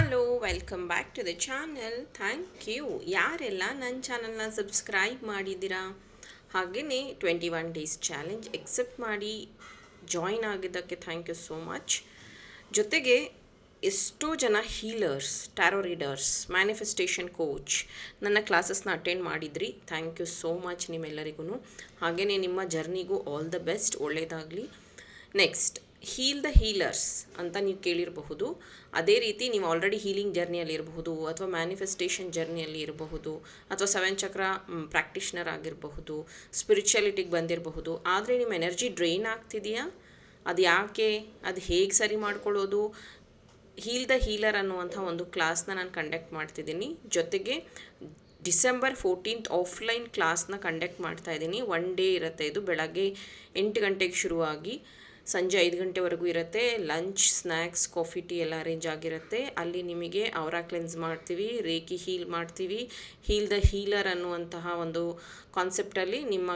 Hello welcome back to the channel thank you ಯಾರೆಲ್ಲ ನನ್ನ ಚಾನಲ್ನ ಸಬ್ಸ್ಕ್ರೈಬ್ ಮಾಡಿದ್ದೀರಾ? ಹಾಗೆಯೇ twenty one days challenge accept ಮಾಡಿ ಜಾಯಿನ್ ಆಗಿದ್ದಕ್ಕೆ ಥ್ಯಾಂಕ್ ಯು ಸೋ ಮಚ್ ಜೊತೆಗೆ ಎಷ್ಟೋ ಜನ healers tarot readers manifestation coach ನನ್ನ ಕ್ಲಾಸಸ್ನ ಅಟೆಂಡ್ ಮಾಡಿದ್ರಿ. ಥ್ಯಾಂಕ್ ಯು ಸೋ ಮಚ್ ನಿಮ್ಮೆಲ್ಲರಿಗೂ ಹಾಗೆಯೇ ನಿಮ್ಮ ಜರ್ನಿಗೂ ಆಲ್ ದ ಬೆಸ್ಟ್ ಒಳ್ಳೆಯದಾಗಲಿ ನೆಕ್ಸ್ಟ್ ಹೀಲ್ ದ ಹೀಲರ್ಸ್ ಅಂತ ನೀವು ಕೇಳಿರಬಹುದು. ಅದೇ ರೀತಿ ನೀವು ಆಲ್ರೆಡಿ ಹೀಲಿಂಗ್ ಜರ್ನಿಯಲ್ಲಿ ಇರಬಹುದು, ಅಥವಾ ಮ್ಯಾನಿಫೆಸ್ಟೇಷನ್ ಜರ್ನಿಯಲ್ಲಿ ಇರಬಹುದು, ಅಥವಾ ಸೆವೆನ್ ಚಕ್ರ ಪ್ರಾಕ್ಟಿಷ್ನರ್ ಆಗಿರಬಹುದು ಸ್ಪಿರಿಚುಯಾಲಿಟಿಗೆ ಬಂದಿರಬಹುದು. ಆದರೆ ನಿಮ್ಮ ಎನರ್ಜಿ ಡ್ರೈನ್ ಆಗ್ತಿದೆಯಾ? ಅದು ಯಾಕೆ? ಅದು ಹೇಗೆ ಸರಿ ಮಾಡ್ಕೊಳ್ಳೋದು? ಹೀಲ್ ದ ಹೀಲರ್ ಅನ್ನುವಂಥ ಒಂದು ಕ್ಲಾಸ್ನ ನಾನು ಕಂಡಕ್ಟ್ ಮಾಡ್ತಿದ್ದೀನಿ. ಜೊತೆಗೆ ಡಿಸೆಂಬರ್ ಫೋರ್ಟೀನ್ತ್ ಆಫ್ಲೈನ್ ಕ್ಲಾಸ್ನ ಕಂಡಕ್ಟ್ ಮಾಡ್ತಾ ಇದ್ದೀನಿ. ಒನ್ ಡೇ ಇರುತ್ತೆ. ಇದು ಬೆಳಗ್ಗೆ ಎಂಟು ಗಂಟೆಗೆ ಶುರುವಾಗಿ. ಸಂಜೆ ಐದು ಗಂಟೆವರೆಗೂ ಇರುತ್ತೆ ಲಂಚ್ ಸ್ನ್ಯಾಕ್ಸ್ ಕಾಫಿ ಟೀ ಎಲ್ಲ ಅರೇಂಜ್ ಆಗಿರುತ್ತೆ. ಅಲ್ಲಿ ನಿಮಗೆ ಅವರ ಕ್ಲೆನ್ಸ್ ಮಾಡ್ತೀವಿ ರೇಕಿ ಹೀಲ್ ಮಾಡ್ತೀವಿ. ಹೀಲ್ ದ ಹೀಲರ್ ಅನ್ನುವಂತಹ ಒಂದು ಕಾನ್ಸೆಪ್ಟಲ್ಲಿ ನಿಮ್ಮ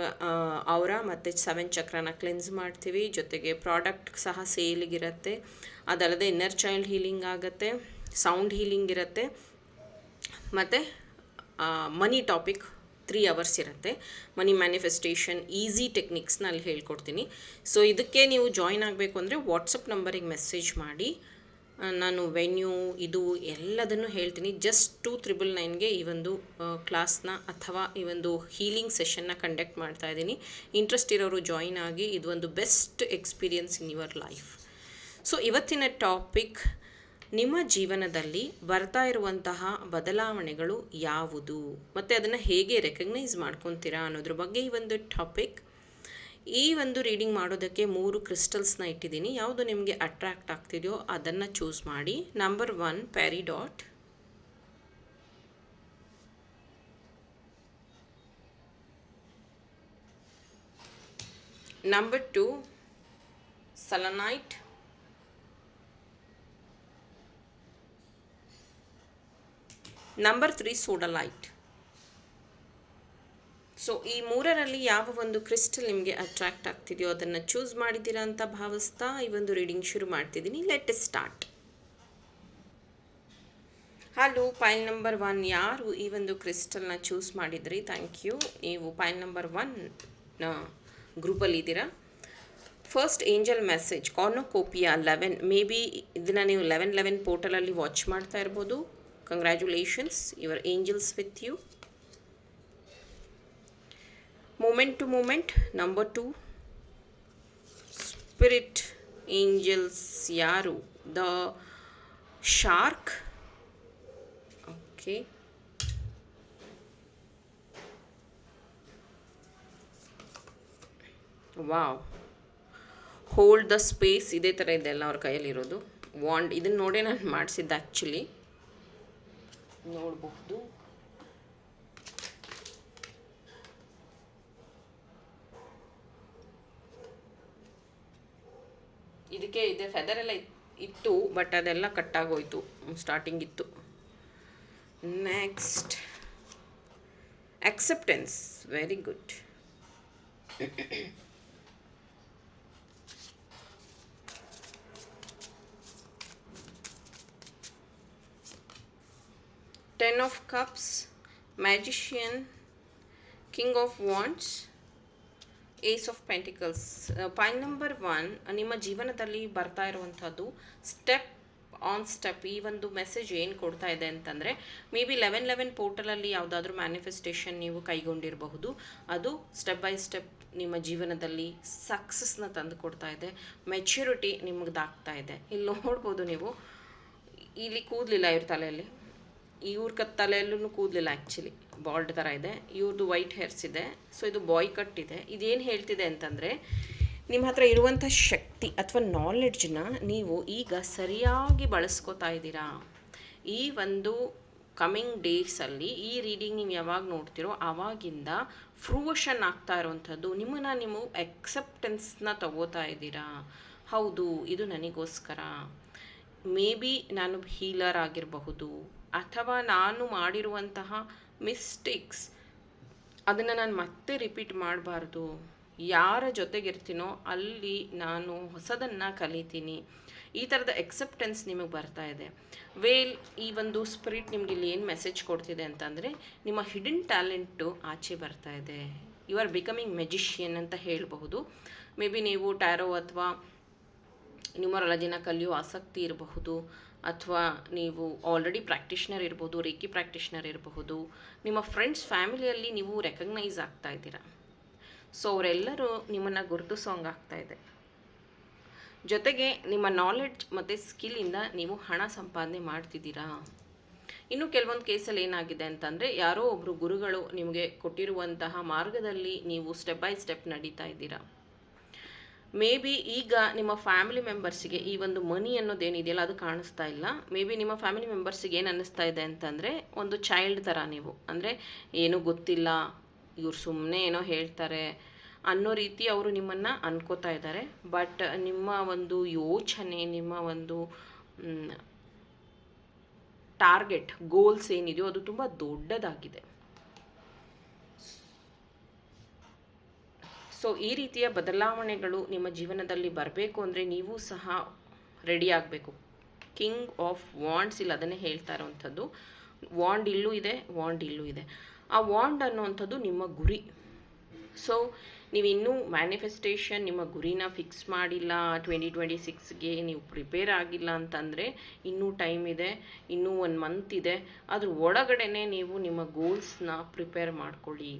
ಅವರ ಮತ್ತು ಸೆವೆನ್ ಚಕ್ರನ ಕ್ಲೆನ್ಸ್ ಮಾಡ್ತೀವಿ. ಜೊತೆಗೆ ಪ್ರಾಡಕ್ಟ್ ಸಹ ಸೇಲಿಗಿರುತ್ತೆ ಅದಲ್ಲದೆ ಇನ್ನರ್ ಚೈಲ್ಡ್ ಹೀಲಿಂಗ್ ಆಗುತ್ತೆ ಸೌಂಡ್ ಹೀಲಿಂಗ್ ಇರುತ್ತೆ. ಮತ್ತು ಮನಿ ಟಾಪಿಕ್ ತ್ರೀ ಅವರ್ಸ್ ಇರುತ್ತೆ. ಮನಿ ಮ್ಯಾನಿಫೆಸ್ಟೇಷನ್, ಈಸಿ ಟೆಕ್ನಿಕ್ಸ್ನ ಅಲ್ಲಿ ಹೇಳ್ಕೊಡ್ತೀನಿ. ಸೊ ಇದಕ್ಕೆ ನೀವು ಜಾಯಿನ್ ಆಗಬೇಕು ಅಂದರೆ ವಾಟ್ಸಪ್ ನಂಬರಿಗೆ ಮೆಸೇಜ್ ಮಾಡಿ. ನಾನು ವೆನ್ಯೂ ಇದು ಎಲ್ಲದನ್ನು ಹೇಳ್ತೀನಿ. ಜಸ್ಟ್ ಟು ತ್ರಿಬಲ್ ನೈನ್ಗೆ ಈ ಒಂದು ಕ್ಲಾಸ್ನ ಅಥವಾ ಈ ಒಂದು ಹೀಲಿಂಗ್ ಸೆಷನ್ನ ಕಂಡಕ್ಟ್ ಮಾಡ್ತಾ ಇದ್ದೀನಿ. ಇಂಟ್ರೆಸ್ಟ್ ಇರೋರು ಜಾಯಿನ್ ಆಗಿ, ಇದು ಒಂದು best experience in your life so ಇವತ್ತಿನ ಟಾಪಿಕ್ ನಿಮ್ಮ ಜೀವನದಲ್ಲಿ ಬರ್ತಾ ಇರುವಂತಹ ಬದಲಾವಣೆಗಳು ಯಾವುದು? ಮತ್ತು ಅದನ್ನು ಹೇಗೆ ರೆಕಗ್ನೈಸ್ ಮಾಡ್ಕೊತೀರಾ ಅನ್ನೋದ್ರ ಬಗ್ಗೆ ಈ ಒಂದು ಟಾಪಿಕ್ ಈ ಒಂದು ರೀಡಿಂಗ್ ಮಾಡೋದಕ್ಕೆ ಮೂರು ಕ್ರಿಸ್ಟಲ್ಸ್ನ ಇಟ್ಟಿದ್ದೀನಿ. ಯಾವುದು ನಿಮಗೆ ಅಟ್ರ್ಯಾಕ್ಟ್ ಆಗ್ತಿದೆಯೋ ಅದನ್ನು ಚೂಸ್ ಮಾಡಿ. Number one peridot number two selenite number three sodalite so ಈ ಮೂರರಲ್ಲಿ ಯಾವ ಒಂದು ಕ್ರಿಸ್ಟಲ್ ನಿಮಗೆ ಅಟ್ರಾಕ್ಟ್ ಆಗ್ತಿದೆಯೋ ಅದನ್ನು ಚೂಸ್ ಮಾಡಿದ್ದೀರಾ ಅಂತ ಭಾವಿಸ್ತಾ ಈ ಒಂದು ರೀಡಿಂಗ್ ಶುರು ಮಾಡ್ತಿದ್ದೀನಿ. Let start hello pile number one ಯಾರು ಈ ಒಂದು ಕ್ರಿಸ್ಟಲ್ನ ಚೂಸ್ ಮಾಡಿದ್ರಿ? ಥ್ಯಾಂಕ್ ಯು ನೀವು ಪೈಲ್ ನಂಬರ್ ಒನ್ ಗ್ರೂಪಲ್ಲಿ ಇದ್ದೀರಾ? First angel message cornucopia eleven maybe ಇದನ್ನು ನೀವು ಲೆವೆನ್ ಲೆವೆನ್ ಪೋರ್ಟಲಲ್ಲಿ ವಾಚ್ ಮಾಡ್ತಾ ಇರ್ಬೋದು. Congratulations your angels with you moment to moment number two spirit angels ಯಾರು the shark okay wow hold the space ಇದೇ ಥರ ಇದೆ ಅಲ್ಲ ಅವ್ರ ಕೈಯಲ್ಲಿರೋದು. ವಾಂಡ್ ಇದನ್ನು ನೋಡೇ ನಾನು ಮಾಡಿಸಿದ್ದೆ ಆ್ಯಕ್ಚುಲಿ ನೋಡಬಹುದು. ಇದಕ್ಕೆ ಇದೆ ಫೆದರ್ ಎಲ್ಲ ಇತ್ತು ಬಟ್ ಅದೆಲ್ಲ ಕಟ್ಟಾಗೋಯ್ತು ಸ್ಟಾರ್ಟಿಂಗ್ ಇತ್ತು. Next acceptance. Very good ten of cups magician king of wands ace of pentacles point number one ನಿಮ್ಮ ಜೀವನದಲ್ಲಿ ಬರ್ತಾ ಇರುವಂಥದ್ದು ಸ್ಟೆಪ್ ಆನ್ ಸ್ಟೆಪ್ ಈ ಒಂದು ಮೆಸೇಜ್ ಏನು ಕೊಡ್ತಾ ಇದೆ ಅಂತಂದರೆ ಮೇ ಬಿ ಲೆವೆನ್ ಲೆವೆನ್ ಪೋರ್ಟಲಲ್ಲಿ ಯಾವುದಾದ್ರೂ ಮ್ಯಾನಿಫೆಸ್ಟೇಷನ್ ನೀವು ಕೈಗೊಂಡಿರಬಹುದು. ಅದು ಸ್ಟೆಪ್ ಬೈ ಸ್ಟೆಪ್ ನಿಮ್ಮ ಜೀವನದಲ್ಲಿ ಸಕ್ಸಸ್ನ ತಂದು ಕೊಡ್ತಾ ಇದೆ. ಮೆಚ್ಯೂರಿಟಿ ನಿಮಗ್ದಾಗ್ತಾ ಇದೆ. ಇಲ್ಲಿ ನೋಡ್ಬೋದು ನೀವು, ಇಲ್ಲಿ ಕೂದಲಿಲ್ಲ ಇವ್ರ ತಲೆಯಲ್ಲಿ. ಇವ್ರ ತಲೆಯಲ್ಲೂ ಕೂದಲಿಲ್ಲ ಆ್ಯಕ್ಚುಲಿ ಬಾಲ್ಡ್ ಥರ ಇದೆ. ಇವ್ರದ್ದು ವೈಟ್ ಹೇರ್ಸ್ ಇದೆ. ಸೊ ಇದು ಬಾಯ್ ಕಟ್ ಇದೆ. ಇದೇನು ಹೇಳ್ತಿದೆ ಅಂತಂದರೆ ನಿಮ್ಮ ಹತ್ರ ಇರುವಂಥ ಶಕ್ತಿ ಅಥವಾ ನಾಲೆಡ್ಜನ್ನ ನೀವು ಈಗ ಸರಿಯಾಗಿ ಬಳಸ್ಕೋತಾ ಇದ್ದೀರಾ? ಈ ಒಂದು ಕಮಿಂಗ್ ಡೇಸಲ್ಲಿ ಈ ರೀಡಿಂಗ್ ನೀವು ಯಾವಾಗ ನೋಡ್ತಿರೋ ಆವಾಗಿಂದ ಫ್ರೂವಷನ್ ಆಗ್ತಾ ಇರೋವಂಥದ್ದು, ನಿಮ್ಮನ್ನು ನೀವು ಎಕ್ಸೆಪ್ಟೆನ್ಸ್ನ ತಗೋತಾ ಇದ್ದೀರಾ? ಹೌದು, ಇದು ನನಗೋಸ್ಕರ. ಮೇ ಬಿ ನಾನು ಹೀಲರ್ ಆಗಿರಬಹುದು. ಅಥವಾ ನಾನು ಮಾಡಿರುವಂತಹ ಮಿಸ್ಟೇಕ್ಸ್ ಅದನ್ನು ನಾನು ಮತ್ತೆ ರಿಪೀಟ್ ಮಾಡಬಾರ್ದು. ಯಾರ ಜೊತೆಗಿರ್ತೀನೋ ಅಲ್ಲಿ ನಾನು ಹೊಸದನ್ನು ಕಲಿತೀನಿ. ಈ ಥರದ ಎಕ್ಸೆಪ್ಟೆನ್ಸ್ ನಿಮಗೆ ಬರ್ತಾ ಇದೆ. ವೇಲ್ ಈ ಒಂದು ಸ್ಪಿರಿಟ್ ನಿಮ್ಗೆ ಇಲ್ಲಿ ಏನು ಮೆಸೇಜ್ ಕೊಡ್ತಿದೆ ಅಂತಂದರೆ, ನಿಮ್ಮ ಹಿಡನ್ ಟ್ಯಾಲೆಂಟು ಆಚೆ ಬರ್ತಾ ಇದೆ. ಯು ಆರ್ ಬಿಕಮಿಂಗ್ ಮೆಜಿಷಿಯನ್ ಅಂತ ಹೇಳಬಹುದು. ಮೇ ಬಿ ನೀವು ಟ್ಯಾರೋ ಅಥವಾ ನ್ಯೂಮರಾಲಜಿನ ಕಲಿಯೋ ಆಸಕ್ತಿ ಇರಬಹುದು. ಅಥವಾ ನೀವು ಆಲ್ರೆಡಿ ಪ್ರಾಕ್ಟಿಷನರ್ ಇರ್ಬೋದು ರೇಖಿ ಪ್ರಾಕ್ಟಿಷನರ್ ಇರಬಹುದು, ನಿಮ್ಮ ಫ್ರೆಂಡ್ಸ್ ಫ್ಯಾಮಿಲಿಯಲ್ಲಿ ನೀವು ರೆಕಗ್ನೈಸ್ ಆಗ್ತಾ ಇದ್ದೀರಾ? ಸೊ ಅವರೆಲ್ಲರೂ ನಿಮ್ಮನ್ನು ಸಾಂಗ್ ಆಗ್ತಾ ಇದೆ. ಜೊತೆಗೆ ನಿಮ್ಮ ನಾಲೆಡ್ಜ್ ಮತ್ತು ಸ್ಕಿಲ್ಲಿಂದ ನೀವು ಹಣ ಸಂಪಾದನೆ ಮಾಡ್ತಿದ್ದೀರಾ? ಇನ್ನು ಕೆಲವೊಂದು ಕೇಸಲ್ಲಿ ಏನಾಗಿದೆ ಅಂತಂದರೆ, ಯಾರೋ ಒಬ್ಬರು ಗುರುಗಳು ನಿಮಗೆ ಕೊಟ್ಟಿರುವಂತಹ ಮಾರ್ಗದಲ್ಲಿ ನೀವು ಸ್ಟೆಪ್ ಬೈ ಸ್ಟೆಪ್ ನಡೀತಾ ಇದ್ದೀರಾ? ಮೇ ಬಿ ಈಗ ನಿಮ್ಮ ಫ್ಯಾಮಿಲಿ ಮೆಂಬರ್ಸಿಗೆ ಈ ಒಂದು ಮನಿ ಅನ್ನೋದೇನಿದೆಯಲ್ಲ ಅದು ಕಾಣಿಸ್ತಾ ಇಲ್ಲ. ಮೇ ಬಿ ನಿಮ್ಮ ಫ್ಯಾಮಿಲಿ ಮೆಂಬರ್ಸ್ಗೆ ಏನು ಅನ್ನಿಸ್ತಾ ಇದೆ ಅಂತಂದರೆ ಒಂದು ಚೈಲ್ಡ್ ಥರ ನೀವು. ಅಂದರೆ ಏನೂ ಗೊತ್ತಿಲ್ಲ, ಇವ್ರು ಸುಮ್ಮನೆ ಏನೋ ಹೇಳ್ತಾರೆ ಅನ್ನೋ ರೀತಿ ಅವರು ನಿಮ್ಮನ್ನು ಅನ್ಕೋತಾ ಇದ್ದಾರೆ. ಬಟ್ ನಿಮ್ಮ ಒಂದು ಯೋಚನೆ, ನಿಮ್ಮ ಒಂದು ಟಾರ್ಗೆಟ್ ಗೋಲ್ಸ್ ಏನಿದೆಯೋ ಅದು ತುಂಬ ದೊಡ್ಡದಾಗಿದೆ. ಸೊ ಈ ರೀತಿಯ ಬದಲಾವಣೆಗಳು ನಿಮ್ಮ ಜೀವನದಲ್ಲಿ ಬರಬೇಕು ಅಂದರೆ ನೀವು ಸಹ ರೆಡಿ ಆಗಬೇಕು. ಕಿಂಗ್ ಆಫ್ ವಾಂಡ್ಸ್ ಇಲ್ಲಿ ಅದನ್ನೇ ಹೇಳ್ತಾ ಇರೋವಂಥದ್ದು. ವಾಂಡ್ ಇಲ್ಲೂ ಇದೆ ವಾಂಡ್ ಇಲ್ಲೂ ಇದೆ. ಆ ವಾಂಡ್ ಅನ್ನುವಂಥದ್ದು ನಿಮ್ಮ ಗುರಿ. ಸೊ ನೀವು ಇನ್ನೂ ಮ್ಯಾನಿಫೆಸ್ಟೇಷನ್ ನಿಮ್ಮ ಗುರಿನ ಫಿಕ್ಸ್ ಮಾಡಿಲ್ಲ ಟ್ವೆಂಟಿ ಟ್ವೆಂಟಿ ಸಿಕ್ಸ್ಗೆ ನೀವು ಪ್ರಿಪೇರ್ ಆಗಿಲ್ಲ ಅಂತಂದರೆ ಇನ್ನೂ ಟೈಮ್ ಇದೆ, ಇನ್ನೂ ಒಂದು ಮಂತ್ ಇದೆ. ಅದ್ರ ಒಳಗಡೆನೆ ನೀವು ನಿಮ್ಮ ಗೋಲ್ಸ್ನ ಪ್ರಿಪೇರ್ ಮಾಡ್ಕೊಳ್ಳಿ.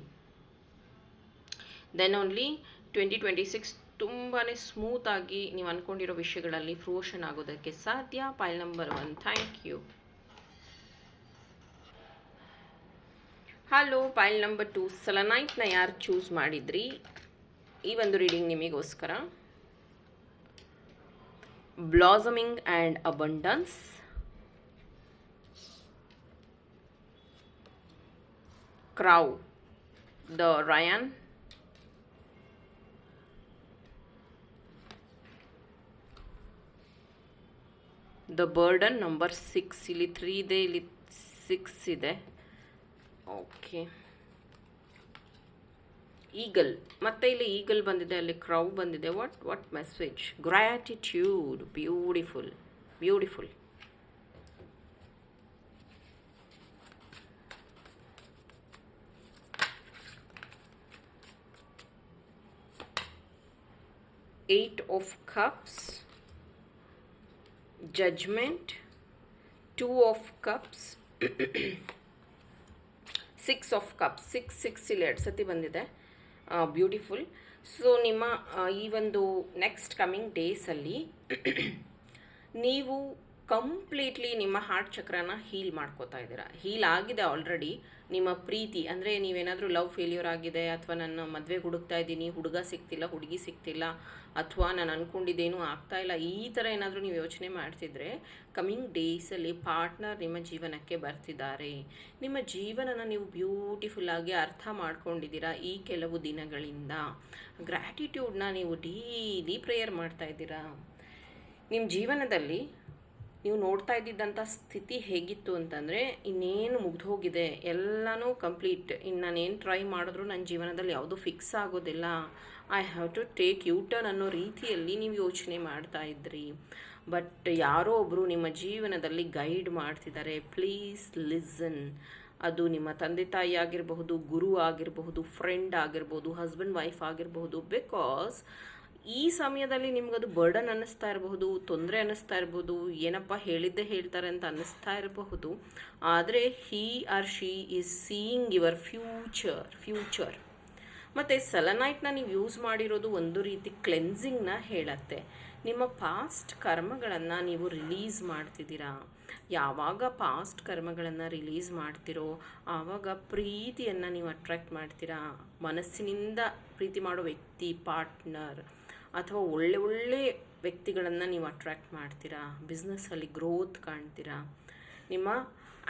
Then only twenty twenty six ತುಂಬಾ ಸ್ಮೂತಾಗಿ ನೀವು ಅಂದ್ಕೊಂಡಿರೋ ವಿಷಯಗಳಲ್ಲಿ ಫ್ರೋಷನ್ ಆಗೋದಕ್ಕೆ ಸಾಧ್ಯ. Pile number one thank you hello pile number two ಸಲನೈಟ್ನ ಯಾರು ಚೂಸ್ ಮಾಡಿದ್ರಿ? ಈ ಒಂದು ರೀಡಿಂಗ್ ನಿಮಗೋಸ್ಕರ. Blossoming and abundance crow the raven the burden number six ಇಲ್ಲಿ ತ್ರೀ ಇದೆ, ಇಲ್ಲಿ ಸಿಕ್ಸ್ ಇದೆ. ಓಕೆ ಈಗಲ್ ಮತ್ತೆ ಇಲ್ಲಿ ಈಗಲ್ ಬಂದಿದೆ, ಅಲ್ಲಿ ಕ್ರೌ ಬಂದಿದೆ. What what message gratitude beautiful beautiful eight of cups judgement two of cups, six of cups six six ಇಲ್ಲಿ ಎರಡು ಸತಿ ಬಂದಿದೆ. ಬ್ಯೂಟಿಫುಲ್ ಸೊ ನಿಮ್ಮ ಈ ಒಂದು ನೆಕ್ಸ್ಟ್ ಕಮಿಂಗ್ ಡೇಸಲ್ಲಿ ನೀವು ಕಂಪ್ಲೀಟ್ಲಿ ನಿಮ್ಮ ಹಾರ್ಟ್ ಚಕ್ರನ ಹೀಲ್ ಮಾಡ್ಕೋತಾ ಇದ್ದೀರಾ. ಹೀಲ್ ಆಗಿದೆ ಆಲ್ರೆಡಿ ನಿಮ್ಮ ಪ್ರೀತಿ ಅಂದರೆ ನೀವೇನಾದರೂ ಲವ್ ಫೇಲ್ಯೂರ್ ಆಗಿದೆ ಅಥವಾ ನನ್ನ ಮದುವೆ ಹುಡುಕ್ತಾ ಇದ್ದೀನಿ ಹುಡುಗ ಸಿಗ್ತಿಲ್ಲ ಹುಡುಗಿ ಸಿಗ್ತಿಲ್ಲ ಅಥವಾ ನಾನು ಅಂದ್ಕೊಂಡಿದ್ದೇನು ಆಗ್ತಾ ಇಲ್ಲ, ಈ ಥರ ಏನಾದರೂ ನೀವು ಯೋಚನೆ ಮಾಡ್ತಿದ್ರೆ, ಕಮಿಂಗ್ ಡೇಸಲ್ಲಿ ಪಾರ್ಟ್ನರ್ ನಿಮ್ಮ ಜೀವನಕ್ಕೆ ಬರ್ತಿದ್ದಾರೆ. ನಿಮ್ಮ ಜೀವನನ ನೀವು ಬ್ಯೂಟಿಫುಲ್ಲಾಗಿ ಅರ್ಥ ಮಾಡ್ಕೊಂಡಿದ್ದೀರಾ ಈ ಕೆಲವು ದಿನಗಳಿಂದ? ಗ್ರ್ಯಾಟಿಟ್ಯೂಡ್ನ ನೀವು ಡೈಲಿ ಪ್ರೇಯರ್ ಮಾಡ್ತಾ ಇದ್ದೀರಾ? ನಿಮ್ಮ ಜೀವನದಲ್ಲಿ ನೀವು ನೋಡ್ತಾ ಇದ್ದಿದ್ದಂಥ ಸ್ಥಿತಿ ಹೇಗಿತ್ತು ಅಂತಂದರೆ ಇನ್ನೇನು ಮುಗ್ದು ಹೋಗಿದೆ ಎಲ್ಲನೂ ಕಂಪ್ಲೀಟ್ ಇನ್ನು ನಾನೇನು ಟ್ರೈ ಮಾಡಿದ್ರು ನನ್ನ ಜೀವನದಲ್ಲಿ ಯಾವುದೂ ಫಿಕ್ಸ್ ಆಗೋದಿಲ್ಲ. I have to take U turn ಅನ್ನೋ ರೀತಿಯಲ್ಲಿ ನೀವು ಯೋಚನೆ ಮಾಡ್ತಾ ಇದ್ರಿ. ಬಟ್ ಯಾರೋ ಒಬ್ಬರು ನಿಮ್ಮ ಜೀವನದಲ್ಲಿ ಗೈಡ್ ಮಾಡ್ತಿದ್ದಾರೆ ಪ್ಲೀಸ್ ಲಿಸನ್ ಅದು ನಿಮ್ಮ ತಂದೆ ತಾಯಿ ಆಗಿರಬಹುದು, ಗುರು ಆಗಿರಬಹುದು ಫ್ರೆಂಡ್ ಆಗಿರ್ಬೋದು ಹಸ್ಬೆಂಡ್ ವೈಫ್ ಆಗಿರಬಹುದು ಬಿಕಾಸ್ ಈ ಸಮಯದಲ್ಲಿ ನಿಮ್ಗದು ಬರ್ಡನ್ ಅನ್ನಿಸ್ತಾ ಇರಬಹುದು, ತೊಂದರೆ ಅನ್ನಿಸ್ತಾ ಇರಬಹುದು, ಏನಪ್ಪ ಹೇಳಿದ್ದೆ ಹೇಳ್ತಾರೆ ಅಂತ ಅನ್ನಿಸ್ತಾ ಇರಬಹುದು. ಆದರೆ he or she is seeing your future future ಮತ್ತು ಸೆಲನೈಟ್ನ ನೀವು ಯೂಸ್ ಮಾಡಿರೋದು ಒಂದು ರೀತಿ ಕ್ಲೆನ್ಸಿಂಗ್ನ ಹೇಳತ್ತೆ. ನಿಮ್ಮ ಪಾಸ್ಟ್ ಕರ್ಮಗಳನ್ನು ನೀವು ರಿಲೀಸ್ ಮಾಡ್ತಿದ್ದೀರಾ? ಯಾವಾಗ ಪಾಸ್ಟ್ ಕರ್ಮಗಳನ್ನು ರಿಲೀಸ್ ಮಾಡ್ತಿರೋ? ಆವಾಗ ಪ್ರೀತಿಯನ್ನು ನೀವು ಅಟ್ರ್ಯಾಕ್ಟ್ ಮಾಡ್ತೀರಾ? ಮನಸ್ಸಿನಿಂದ ಪ್ರೀತಿ ಮಾಡೋ ವ್ಯಕ್ತಿ ಪಾರ್ಟ್ನರ್ ಅಥವಾ ಒಳ್ಳೆ ಒಳ್ಳೆ ವ್ಯಕ್ತಿಗಳನ್ನು ನೀವು ಅಟ್ರ್ಯಾಕ್ಟ್ ಮಾಡ್ತೀರಾ? ಬಿಸ್ನೆಸ್ಸಲ್ಲಿ ಗ್ರೋತ್ ಕಾಣ್ತೀರಾ? ನಿಮ್ಮ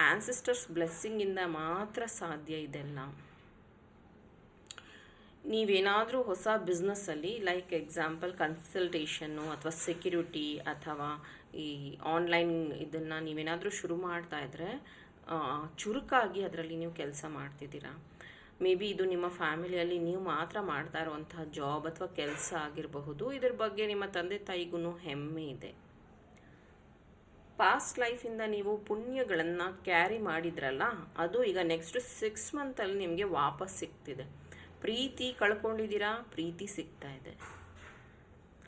ಆ್ಯನ್ಸಿಸ್ಟರ್ಸ್ ಬ್ಲೆಸ್ಸಿಂಗಿಂದ ಮಾತ್ರ ಸಾಧ್ಯ ಇದೆಲ್ಲ. ನೀವೇನಾದರೂ ಹೊಸ ಬಿಸ್ನೆಸ್ಸಲ್ಲಿ ಲೈಕ್ ಎಕ್ಸಾಂಪಲ್ ಕನ್ಸಲ್ಟೇಷನ್ನು ಅಥವಾ ಸೆಕ್ಯೂರಿಟಿ ಅಥವಾ ಈ ಆನ್ಲೈನ್ ಇದನ್ನು ನೀವೇನಾದರೂ ಶುರು ಮಾಡ್ತಾ ಇದ್ದರೆ ಚುರುಕಾಗಿ ಅದರಲ್ಲಿ ನೀವು ಕೆಲಸ ಮಾಡ್ತಿದ್ದೀರಾ? ಮೇ ಬಿ ಇದು ನಿಮ್ಮ ಫ್ಯಾಮಿಲಿಯಲ್ಲಿ ನೀವು ಮಾತ್ರ ಮಾಡ್ತಾ ಇರುವಂತಹ ಜಾಬ್ ಅಥವಾ ಕೆಲಸ ಆಗಿರಬಹುದು. ಇದ್ರ ಬಗ್ಗೆ ನಿಮ್ಮ ತಂದೆ ತಾಯಿಗೂ ಹೆಮ್ಮೆ ಇದೆ. ಪಾಸ್ಟ್ ಲೈಫಿಂದ ನೀವು ಪುಣ್ಯಗಳನ್ನು ಕ್ಯಾರಿ ಮಾಡಿದ್ರಲ್ಲ, ಅದು ಈಗ ನೆಕ್ಸ್ಟ್ ಸಿಕ್ಸ್ ಮಂತಲ್ಲಿ ನಿಮಗೆ ವಾಪಸ್ ಸಿಗ್ತಿದೆ. ಪ್ರೀತಿ ಕಳ್ಕೊಂಡಿದ್ದೀರಾ? ಪ್ರೀತಿ ಸಿಗ್ತಾ ಇದೆ.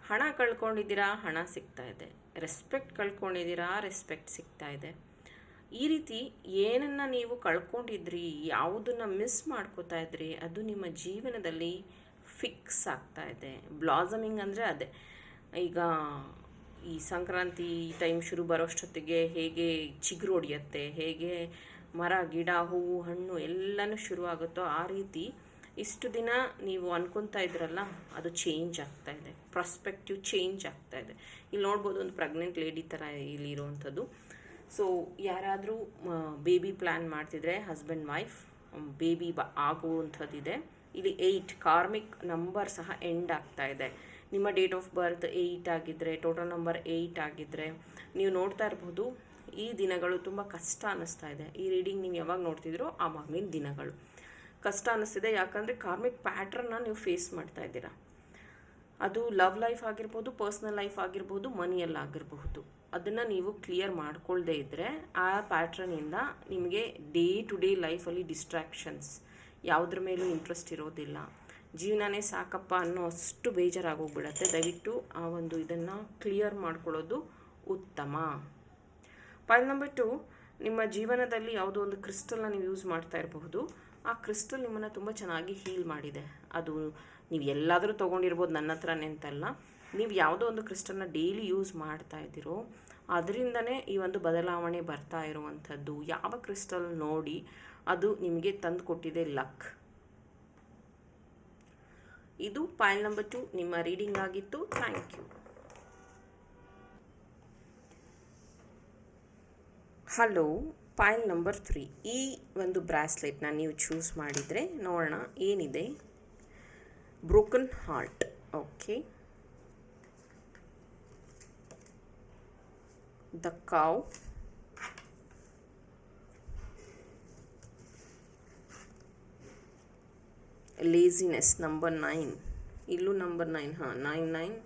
ಹಣ ಕಳ್ಕೊಂಡಿದ್ದೀರಾ? ಹಣ ಸಿಗ್ತಾ ಇದೆ. ರೆಸ್ಪೆಕ್ಟ್ ಕಳ್ಕೊಂಡಿದ್ದೀರಾ? ರೆಸ್ಪೆಕ್ಟ್ ಸಿಗ್ತಾ ಇದೆ. ಈ ರೀತಿ ಏನನ್ನು ನೀವು ಕಳ್ಕೊಂಡಿದ್ರಿ, ಯಾವುದನ್ನು ಮಿಸ್ ಮಾಡ್ಕೋತಾ ಇದ್ರಿ, ಅದು ನಿಮ್ಮ ಜೀವನದಲ್ಲಿ ಫಿಕ್ಸ್ ಆಗ್ತಾ ಇದೆ. ಬ್ಲಾಸಮಿಂಗ್ ಅಂದರೆ ಅದೇ. ಈಗ ಈ ಸಂಕ್ರಾಂತಿ ಟೈಮ್ ಶುರು ಬರೋಷ್ಟೊತ್ತಿಗೆ ಹೇಗೆ ಚಿಗುರು ಹೊಡಿಯುತ್ತೆ, ಹೇಗೆ ಮರ, ಗಿಡ, ಹೂವು, ಹಣ್ಣು ಎಲ್ಲನೂ ಶುರು ಆಗುತ್ತೋ ಆ ರೀತಿ ಇಷ್ಟು ದಿನ ನೀವು ಅನ್ಕೊತಾ ಇದ್ರಲ್ಲ, ಅದು ಚೇಂಜ್ ಆಗ್ತಾ ಇದೆ. ಪ್ರಾಸ್ಪೆಕ್ಟಿವ್ ಚೇಂಜ್ ಆಗ್ತಾ ಇದೆ. ಇಲ್ಲಿ ನೋಡ್ಬೋದು ಒಂದು ಪ್ರೆಗ್ನೆಂಟ್ ಲೇಡಿ ಥರ ಇಲ್ಲಿ ಇರುವಂಥದ್ದು ಸೊ ಯಾರಾದರೂ ಬೇಬಿ ಪ್ಲ್ಯಾನ್ ಮಾಡ್ತಿದ್ರೆ ಹಸ್ಬೆಂಡ್ ವೈಫ್ ಬೇಬಿ ಬ ಆಗುವಂಥದ್ದಿದೆ ಇಲ್ಲಿ ಏಯ್ಟ್ ಕಾರ್ಮಿಕ್ ನಂಬರ್ ಸಹ ಎಂಡ್ ಆಗ್ತಾ ಇದೆ. ನಿಮ್ಮ ಡೇಟ್ ಆಫ್ ಬರ್ತ್ ಏಯ್ಟ್ ಆಗಿದ್ದರೆ ಟೋಟಲ್ ನಂಬರ್ ಏಯ್ಟ್ ಆಗಿದ್ದರೆ ನೀವು ನೋಡ್ತಾ ಇರ್ಬೋದು, ಈ ದಿನಗಳು ತುಂಬ ಕಷ್ಟ ಅನ್ನಿಸ್ತಾ ಇದೆ. ಈ ರೀಡಿಂಗ್ ನೀವು ಯಾವಾಗ ನೋಡ್ತಿದ್ರೋ, ಆವಾಗಿನ ದಿನಗಳು. ಕಷ್ಟ ಅನ್ನಿಸ್ತಿದೆ. ಯಾಕಂದರೆ ಕಾರ್ಮಿಕ್ ಪ್ಯಾಟ್ರನ್ನ ನೀವು ಫೇಸ್ ಮಾಡ್ತಾ ಇದ್ದೀರಾ. ಅದು ಲವ್ ಲೈಫ್ ಆಗಿರ್ಬೋದು ಪರ್ಸ್ನಲ್ ಲೈಫ್ ಆಗಿರ್ಬೋದು ಮನಿಯಲ್ಲಾಗಿರಬಹುದು ಅದನ್ನು ನೀವು ಕ್ಲಿಯರ್ ಮಾಡ್ಕೊಳ್ದೇ ಇದ್ದರೆ ಆ ಪ್ಯಾಟ್ರನಿಂದ ನಿಮಗೆ ಡೇ ಟು ಡೇ ಲೈಫಲ್ಲಿ ಡಿಸ್ಟ್ರಾಕ್ಷನ್ಸ್ ಯಾವುದ್ರ ಮೇಲೂ ಇಂಟ್ರೆಸ್ಟ್ ಇರೋದಿಲ್ಲ. ಜೀವನನೇ ಸಾಕಪ್ಪ ಅನ್ನೋ ಅಷ್ಟು ಬೇಜಾರಾಗೋಗ್ಬಿಡತ್ತೆ. ದಯವಿಟ್ಟು ಆ ಒಂದು ಇದನ್ನು ಕ್ಲಿಯರ್ ಮಾಡ್ಕೊಳ್ಳೋದು ಉತ್ತಮ. ಪಾಯಿಂಟ್ ನಂಬರ್ ಟು ನಿಮ್ಮ ಜೀವನದಲ್ಲಿ ಯಾವುದೋ ಒಂದು ಕ್ರಿಸ್ಟಲ್ನ ನೀವು ಯೂಸ್ ಮಾಡ್ತಾ ಇರಬಹುದು. ಆ ಕ್ರಿಸ್ಟಲ್ ನಿಮ್ಮನ್ನು ತುಂಬ ಚೆನ್ನಾಗಿ ಹೀಲ್ ಮಾಡಿದೆ. ಅದು ನೀವು ಎಲ್ಲಾದರೂ ತೊಗೊಂಡಿರ್ಬೋದು ನನ್ನ ಹತ್ರನೇ ಅಂತಲ್ಲ. ನೀವು ಯಾವುದೋ ಒಂದು ಕ್ರಿಸ್ಟಲ್ನ ಡೈಲಿ ಯೂಸ್ ಮಾಡ್ತಾ ಇದ್ದೀರೋ, ಅದರಿಂದನೇ ಈ ಒಂದು ಬದಲಾವಣೆ ಬರ್ತಾ ಇರುವಂಥದ್ದು. ಯಾವ ಕ್ರಿಸ್ಟಲ್ ನೋಡಿ ಅದು ನಿಮಗೆ ತಂದು ಕೊಟ್ಟಿದೆ ಲಕ್. ಇದು ಪಾಯಲ್ ನಂಬರ್ ಟು. ನಿಮ್ಮ ರೀಡಿಂಗ್ ಆಗಿತ್ತು. Thank you. Hello Payal number three. ಈ ಒಂದು ಬ್ರಾಸ್ಲೆಟ್ನ ನೀವು ಚೂಸ್ ಮಾಡಿದರೆ ನೋಡೋಣ ಏನಿದೆ. Broken heart. Okay. The cow laziness number nine ಇಲ್ಲೂ ನಂಬರ್ ನೈನ್ ಹಾಂ ನೈನ್ ನೈನ್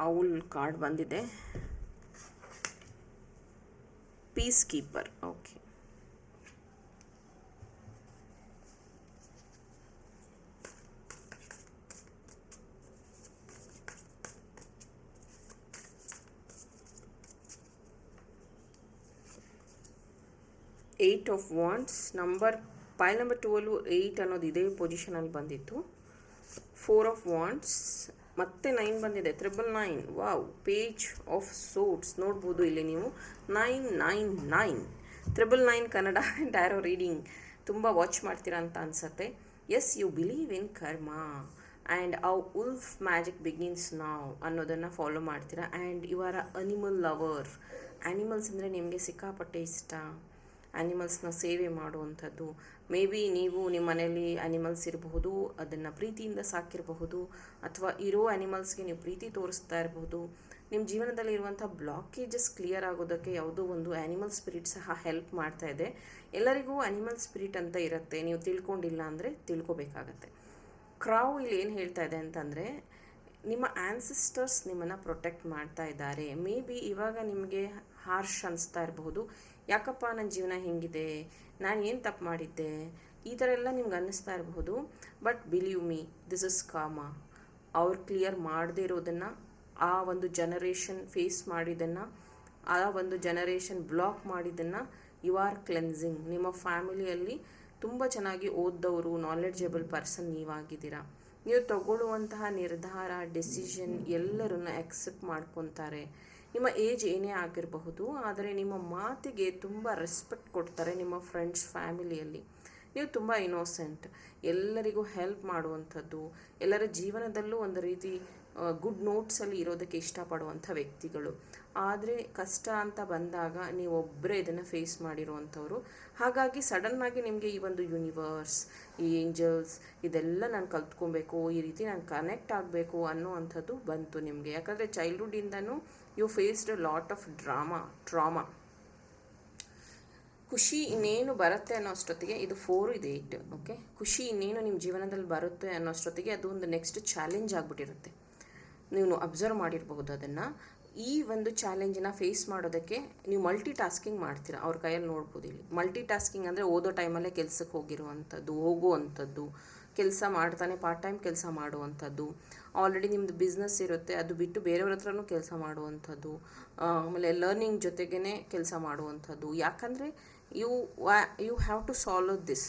ಔಲ್ ಕಾರ್ಡ್ ಬಂದಿದೆ. Peace keeper okay eight of wands number pile number twelve eight ಅನ್ನೋದು ಇದೇ ಪೊಸಿಷನಲ್ಲಿ ಬಂದಿತ್ತು. ಫೋರ್ ಆಫ್ ವಾಂಡ್ಸ್ ಮತ್ತೆ ನೈನ್ ಬಂದಿದೆ triple nine wow page of swords ನೋಡ್ಬೋದು ಇಲ್ಲಿ ನೀವು. Nine nine nine triple nine Kannada tarot reading ತುಂಬ ವಾಚ್ ಮಾಡ್ತೀರಾ ಅಂತ ಅನ್ಸತ್ತೆ. ಎಸ್ ಯು ಬಿಲೀವ್ ಇನ್ ಕರ್ಮ ಆ್ಯಂಡ್ ಅವ್ ಉಲ್ಫ್ ಮ್ಯಾಜಿಕ್ ಬಿಗಿನ್ಸ್ ನಾವ್ ಅನ್ನೋದನ್ನು ಫಾಲೋ ಮಾಡ್ತೀರಾ. And you are animal lover animals ಅಂದರೆ ನಿಮಗೆ ಸಿಕ್ಕಾಪಟ್ಟೆ ಇಷ್ಟ. ಆ್ಯನಿಮಲ್ಸ್ನ ಸೇವೆ ಮಾಡುವಂಥದ್ದು. ಮೇ ಬಿ ನೀವು ನಿಮ್ಮ ಮನೆಯಲ್ಲಿ ಆ್ಯನಿಮಲ್ಸ್ ಇರಬಹುದು, ಅದನ್ನು ಪ್ರೀತಿಯಿಂದ ಸಾಕಿರಬಹುದು, ಅಥವಾ ಇರೋ ಆ್ಯನಿಮಲ್ಸ್ಗೆ ನೀವು ಪ್ರೀತಿ ತೋರಿಸ್ತಾ ಇರಬಹುದು. ನಿಮ್ಮ ಜೀವನದಲ್ಲಿ ಇರುವಂಥ ಬ್ಲಾಕೇಜಸ್ ಕ್ಲಿಯರ್ ಆಗೋದಕ್ಕೆ ಯಾವುದೋ ಒಂದು ಆ್ಯನಿಮಲ್ ಸ್ಪಿರಿಟ್ ಸಹ ಹೆಲ್ಪ್ ಮಾಡ್ತಾ ಇದೆ. ಎಲ್ಲರಿಗೂ ಆ್ಯನಿಮಲ್ ಸ್ಪಿರಿಟ್ ಅಂತ ಇರುತ್ತೆ. ನೀವು ತಿಳ್ಕೊಂಡಿಲ್ಲ ಅಂದರೆ ತಿಳ್ಕೊಬೇಕಾಗತ್ತೆ. ಕ್ರಾವ್ ಇಲ್ಲಿ ಏನು ಹೇಳ್ತಾ ಇದೆ ಅಂತಂದರೆ, ನಿಮ್ಮ ಆ್ಯನ್ಸಿಸ್ಟರ್ಸ್ ನಿಮ್ಮನ್ನು ಪ್ರೊಟೆಕ್ಟ್ ಮಾಡ್ತಾ ಇದ್ದಾರೆ. ಮೇ ಬಿ ಇವಾಗ ನಿಮಗೆ ಹಾರ್ಶ್ ಅನಿಸ್ತಾ ಇರಬಹುದು. ಯಾಕಪ್ಪ ನನ್ನ ಜೀವನ ಹೆಂಗಿದೆ? ನಾನು ಏನು ತಪ್ಪು ಮಾಡಿದ್ದೆ? ಈ ಥರ ಎಲ್ಲ ನಿಮ್ಗೆ ಅನ್ನಿಸ್ತಾ ಇರಬಹುದು but believe me this is ಕಾಮ ಅವ್ರು ಕ್ಲಿಯರ್ ಮಾಡದೇ ಇರೋದನ್ನು, ಆ ಒಂದು ಜನರೇಷನ್ ಫೇಸ್ ಮಾಡಿದ್ದನ್ನು ಆ ಒಂದು ಜನರೇಷನ್ ಬ್ಲಾಕ್ ಮಾಡಿದ್ದನ್ನು ಯು ಆರ್ ಕ್ಲೆನ್ಸಿಂಗ್ ನಿಮ್ಮ ಫ್ಯಾಮಿಲಿಯಲ್ಲಿ ತುಂಬ ಚೆನ್ನಾಗಿ ಓದ್ದವರು ನಾಲೆಡ್ಜಬಲ್ ಪರ್ಸನ್ ನೀವಾಗಿದ್ದೀರಾ. ನೀವು ತಗೊಳ್ಳುವಂತಹ ನಿರ್ಧಾರ ಡೆಸಿಷನ್ ಎಲ್ಲರನ್ನು ಎಕ್ಸೆಪ್ಟ್ ಮಾಡ್ಕೊತಾರೆ. ನಿಮ್ಮ ಏಜ್ ಏನೇ ಆಗಿರಬಹುದು, ಆದರೆ ನಿಮ್ಮ ಮಾತಿಗೆ ತುಂಬ ರೆಸ್ಪೆಕ್ಟ್ ಕೊಡ್ತಾರೆ ನಿಮ್ಮ ಫ್ರೆಂಡ್ಸ್ ಫ್ಯಾಮಿಲಿಯಲ್ಲಿ ನೀವು ತುಂಬ ಇನೋಸೆಂಟ್ ಎಲ್ಲರಿಗೂ ಹೆಲ್ಪ್ ಮಾಡುವಂಥದ್ದು, ಎಲ್ಲರ ಜೀವನದಲ್ಲೂ ಒಂದು ರೀತಿ ಗುಡ್ ನೋಟ್ಸಲ್ಲಿ ಇರೋದಕ್ಕೆ ಇಷ್ಟಪಡುವಂಥ ವ್ಯಕ್ತಿಗಳು. ಆದರೆ ಕಷ್ಟ ಅಂತ ಬಂದಾಗ ನೀವೊಬ್ಬರೇ ಇದನ್ನು ಫೇಸ್ ಮಾಡಿರುವಂಥವ್ರು. ಹಾಗಾಗಿ ಸಡನ್ನಾಗಿ ನಿಮಗೆ ಈ ಒಂದು ಯೂನಿವರ್ಸ್ ಈ ಏಂಜಲ್ಸ್ ಇದೆಲ್ಲ ನಾನು ಕಲ್ತ್ಕೊಬೇಕು, ಈ ರೀತಿ ನಾನು ಕನೆಕ್ಟ್ ಆಗಬೇಕು ಅನ್ನೋವಂಥದ್ದು ಬಂತು ನಿಮಗೆ. ಯಾಕಂದರೆ ಚೈಲ್ಡ್ಹುಡ್ಡಿಂದನೂ you faced lot of drama trauma ಖುಷಿ ಇನ್ನೇನು ಬರುತ್ತೆ ಅನ್ನೋ ಅಷ್ಟೊತ್ತಿಗೆ ಇದು ಫೋರು ಇದು ಏಯ್ಟ್ ಓಕೆ ಖುಷಿ ಇನ್ನೇನು ನಿಮ್ಮ ಜೀವನದಲ್ಲಿ ಬರುತ್ತೆ ಅನ್ನೋ ಅಷ್ಟೊತ್ತಿಗೆ ಅದು ಒಂದು ನೆಕ್ಸ್ಟ್ ಚಾಲೆಂಜ್ ಆಗಿಬಿಟ್ಟಿರುತ್ತೆ. ನೀವು ಅಬ್ಸರ್ವ್ ಮಾಡಿರಬಹುದು ಅದನ್ನು. ಈ ಒಂದು ಚಾಲೆಂಜನ್ನ ಫೇಸ್ ಮಾಡೋದಕ್ಕೆ ನೀವು ಮಲ್ಟಿ ಟಾಸ್ಕಿಂಗ್ ಮಾಡ್ತೀರಾ. ಅವ್ರ ಕೈಯಲ್ಲಿ ನೋಡ್ಬೋದು ಇಲ್ಲಿ. ಮಲ್ಟಿ ಟಾಸ್ಕಿಂಗ್ ಅಂದರೆ ಓದೋ ಟೈಮಲ್ಲೇ ಕೆಲಸಕ್ಕೆ ಹೋಗಿರುವಂಥದ್ದು ಹೋಗುವಂಥದ್ದು ಕೆಲಸ ಮಾಡ್ತಾನೆ ಪಾರ್ಟ್ ಟೈಮ್ ಕೆಲಸ ಮಾಡುವಂಥದ್ದು ಆಲ್ರೆಡಿ ನಿಮ್ಮದು ಬಿಸ್ನೆಸ್ ಇರುತ್ತೆ, ಅದು ಬಿಟ್ಟು ಬೇರೆಯವ್ರ ಹತ್ರನೂ ಕೆಲಸ ಮಾಡುವಂಥದ್ದು ಆಮೇಲೆ ಲರ್ನಿಂಗ್ ಜೊತೆಗೇ ಕೆಲಸ ಮಾಡುವಂಥದ್ದು ಯಾಕಂದರೆ you you have to solve this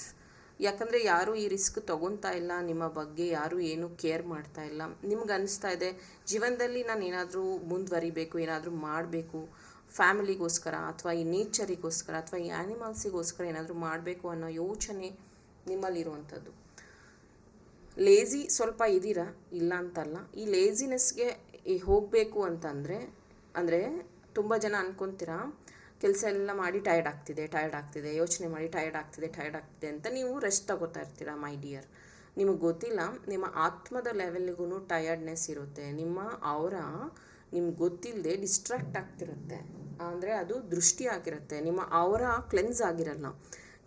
ಯಾಕಂದರೆ ಯಾರೂ ಈ ರಿಸ್ಕ್ ತೊಗೊತಾ ಇಲ್ಲ, ನಿಮ್ಮ ಬಗ್ಗೆ ಯಾರೂ ಏನೂ ಕೇರ್ ಮಾಡ್ತಾ ಇಲ್ಲ. ನಿಮ್ಗೆ ಅನಿಸ್ತಾ ಇದೆ, ಜೀವನದಲ್ಲಿ ನಾನು ಏನಾದರೂ ಮುಂದುವರಿಬೇಕು, ಏನಾದರೂ ಮಾಡಬೇಕು, ಫ್ಯಾಮಿಲಿಗೋಸ್ಕರ ಅಥವಾ ಈ ನೇಚರಿಗೋಸ್ಕರ ಅಥವಾ ಈ ಆ್ಯನಿಮಲ್ಸಿಗೋಸ್ಕರ ಏನಾದರೂ ಮಾಡಬೇಕು ಅನ್ನೋ ಯೋಚನೆ ನಿಮ್ಮಲ್ಲಿರುವಂಥದ್ದು. ಲೇಜಿ ಸ್ವಲ್ಪ ಇದ್ದೀರಾ ಇಲ್ಲ ಅಂತಲ್ಲ. ಈ ಲೇಜಿನೆಸ್ಗೆ ಹೋಗಬೇಕು ಅಂತಂದರೆ, ಅಂದರೆ ತುಂಬ ಜನ ಅನ್ಕೊತೀರಾ ಕೆಲಸ ಎಲ್ಲ ಮಾಡಿ ಟಯರ್ಡ್ ಆಗ್ತಿದೆ ಟಯರ್ಡ್ ಆಗ್ತಿದೆ, ಯೋಚನೆ ಮಾಡಿ ಟಯರ್ಡ್ ಆಗ್ತಿದೆ ಟಯರ್ಡ್ ಆಗ್ತಿದೆ ಅಂತ ನೀವು ರೆಸ್ಟ್ ತಗೋತಾ ಇರ್ತೀರಾ ಮೈ ಡಿಯರ್ ನಿಮಗೆ ಗೊತ್ತಿಲ್ಲ, ನಿಮ್ಮ ಆತ್ಮದ ಲೆವೆಲ್ಗೂ ಟಯರ್ಡ್ನೆಸ್ ಇರುತ್ತೆ. ನಿಮ್ಮ ಅವರ ನಿಮ್ಗೆ ಗೊತ್ತಿಲ್ಲದೆ ಡಿಸ್ಟ್ರಾಕ್ಟ್ ಆಗ್ತಿರುತ್ತೆ. ಅಂದರೆ ಅದು ದೃಷ್ಟಿ ಆಗಿರುತ್ತೆ. ನಿಮ್ಮ ಅವರ ಕ್ಲೆನ್ಸ್ ಆಗಿರಲ್ಲ.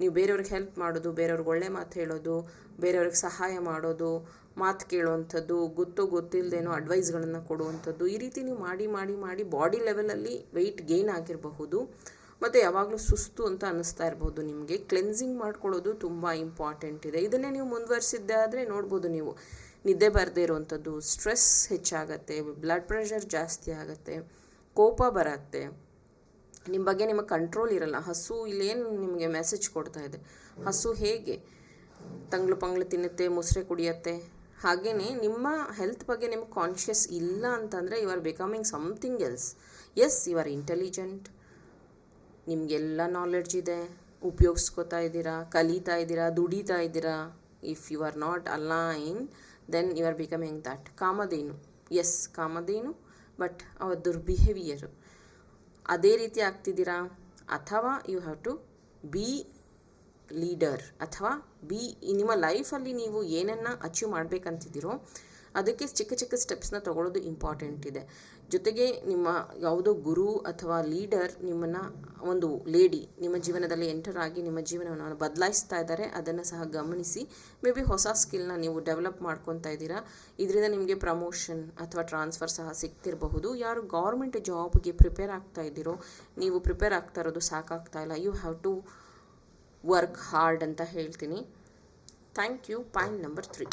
ನೀವು ಬೇರೆಯವ್ರಿಗೆ ಹೆಲ್ಪ್ ಮಾಡೋದು, ಬೇರೆಯವ್ರಿಗೆ ಒಳ್ಳೆ ಮಾತು ಹೇಳೋದು, ಬೇರೆಯವ್ರಿಗೆ ಸಹಾಯ ಮಾಡೋದು ಮಾತು ಕೇಳುವಂಥದ್ದು, ಗೊತ್ತೋ ಗೊತ್ತಿಲ್ಲದೇನೋ ಅಡ್ವೈಸ್ಗಳನ್ನು ಕೊಡುವಂಥದ್ದು, ಈ ರೀತಿ ನೀವು ಮಾಡಿ ಮಾಡಿ ಮಾಡಿ ಬಾಡಿ ಲೆವೆಲಲ್ಲಿ ವೆಯ್ಟ್ ಗೇನ್ ಆಗಿರಬಹುದು. ಮತ್ತು ಯಾವಾಗಲೂ ಸುಸ್ತು ಅಂತ ಅನ್ನಿಸ್ತಾ ಇರ್ಬೋದು ನಿಮಗೆ. ಕ್ಲೆನ್ಸಿಂಗ್ ಮಾಡ್ಕೊಳ್ಳೋದು ತುಂಬ ಇಂಪಾರ್ಟೆಂಟ್ ಇದೆ. ಇದನ್ನೇ ನೀವು ಮುಂದುವರಿಸಿದ್ದೆ ಆದರೆ ನೋಡ್ಬೋದು ನೀವು. ನಿದ್ದೆ ಬರದೇ ಇರುವಂಥದ್ದು ಸ್ಟ್ರೆಸ್ ಹೆಚ್ಚಾಗತ್ತೆ ಬ್ಲಡ್ ಪ್ರೆಷರ್ ಜಾಸ್ತಿ ಆಗುತ್ತೆ, ಕೋಪ ಬರುತ್ತೆ. ನಿಮ್ಮ ಬಗ್ಗೆ ನಿಮಗೆ ಕಂಟ್ರೋಲ್ ಇರಲ್ಲ. ಹಸು ಇಲ್ಲೇನು ನಿಮಗೆ ಮೆಸೇಜ್ ಕೊಡ್ತಾ ಇದೆ? ಹಸು ಹೇಗೆ? ತಂಗ್ಳು, ಪಂಗ್ಳು ತಿನ್ನುತ್ತೆ, ಮೊಸರೆ ಕುಡಿಯುತ್ತೆ. ಹಾಗೆಯೇ ನಿಮ್ಮ ಹೆಲ್ತ್ ಬಗ್ಗೆ ನಿಮ್ಗೆ ಕಾನ್ಷಿಯಸ್ ಇಲ್ಲ ಅಂತಂದರೆ you are becoming something else as you are intelligent ನಿಮಗೆಲ್ಲ ನಾಲೆಡ್ಜ್ ಇದೆ. ಉಪಯೋಗಿಸ್ಕೋತಾ ಇದ್ದೀರಾ? ಕಲಿತಾ ಇದ್ದೀರಾ? ದುಡಿತಾ ಇದ್ದೀರಾ? If you are not align then you are becoming that Kamadhenu as Kamadhenu but hour ದುರ್ಬಿಹೇವಿಯರು. ಅದೇ ರೀತಿ ಆಗ್ತಿದ್ದೀರಾ? ಅಥವಾ you have to be leader ಅಥವಾ ಬಿ ನಿಮ್ಮ ಲೈಫಲ್ಲಿ ನೀವು ಏನನ್ನು ಅಚೀವ್ ಮಾಡಬೇಕಂತಿದ್ದೀರೋ ಅದಕ್ಕೆ ಚಿಕ್ಕ ಚಿಕ್ಕ ಸ್ಟೆಪ್ಸ್ನ ತಗೊಳ್ಳೋದು ಇಂಪಾರ್ಟೆಂಟ್ ಇದೆ. ಜೊತೆಗೆ ನಿಮ್ಮ ಯಾವುದೋ ಗುರು ಅಥವಾ ಲೀಡರ್ ನಿಮ್ಮನ್ನು ಒಂದು ಲೇಡಿ ನಿಮ್ಮ ಜೀವನದಲ್ಲಿ ಎಂಟರ್ ಆಗಿ ನಿಮ್ಮ ಜೀವನವನ್ನು ಬದಲಾಯಿಸ್ತಾ ಇದ್ದಾರೆ, ಅದನ್ನು ಸಹ ಗಮನಿಸಿ. ಮೇ ಬಿ ಹೊಸ ಸ್ಕಿಲ್ನ ನೀವು ಡೆವಲಪ್ ಮಾಡ್ಕೊತಾ ಇದ್ದೀರಾ, ಇದರಿಂದ ನಿಮಗೆ ಪ್ರಮೋಷನ್ ಅಥವಾ ಟ್ರಾನ್ಸ್ಫರ್ ಸಹ ಸಿಗ್ತಿರಬಹುದು. ಯಾರು ಗೌರ್ಮೆಂಟ್ ಜಾಬ್ಗೆ ಪ್ರಿಪೇರ್ ಆಗ್ತಾ ಇದ್ದೀರೋ, ನೀವು ಪ್ರಿಪೇರ್ ಆಗ್ತಾ ಇರೋದು ಸಾಕಾಗ್ತಾ ಇಲ್ಲ. You have to work hard ಅಂತ ಹೇಳ್ತೀನಿ. Thank you point number three